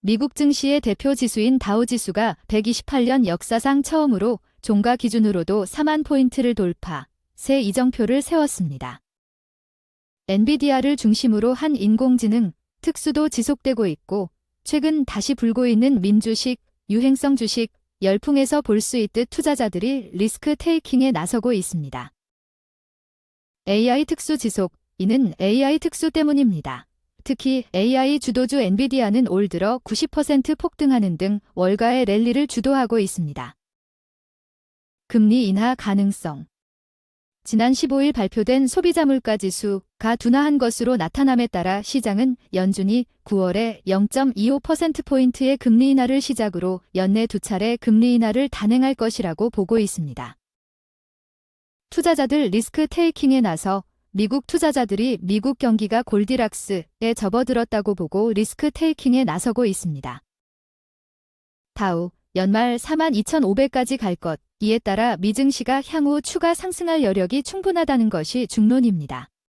미국 증시의 대표 지수인 다우 지수가 128년 역사상 처음으로 종가 기준으로도 4만 포인트를 돌파, 새 이정표를 세웠습니다. 엔비디아를 중심으로 한 인공지능 특수도 지속되고 있고 최근 다시 불고 있는 민주식, 유행성 주식, 열풍에서 볼 수 있듯 투자자들이 리스크 테이킹에 나서고 있습니다. AI 특수 지속, 이는 AI 특수 때문입니다. 특히 AI 주도주 엔비디아는 올 들어 90% 폭등하는 등 월가의 랠리를 주도하고 있습니다. 금리 인하 가능성 지난 15일 발표된 소비자 물가 지수가 둔화한 것으로 나타남에 따라 시장은 연준이 9월에 0.25%포인트의 금리 인하를 시작으로 연내 두 차례 금리 인하를 단행할 것이라고 보고 있습니다. 투자자들 리스크 테이킹에 나서 미국 투자자들이 미국 경기가 골디락스에 접어들었다고 보고 리스크 테이킹에 나서고 있습니다. 다우, 연말 42,500까지 갈 것, 이에 따라 미증시가 향후 추가 상승할 여력이 충분하다는 것이 중론입니다.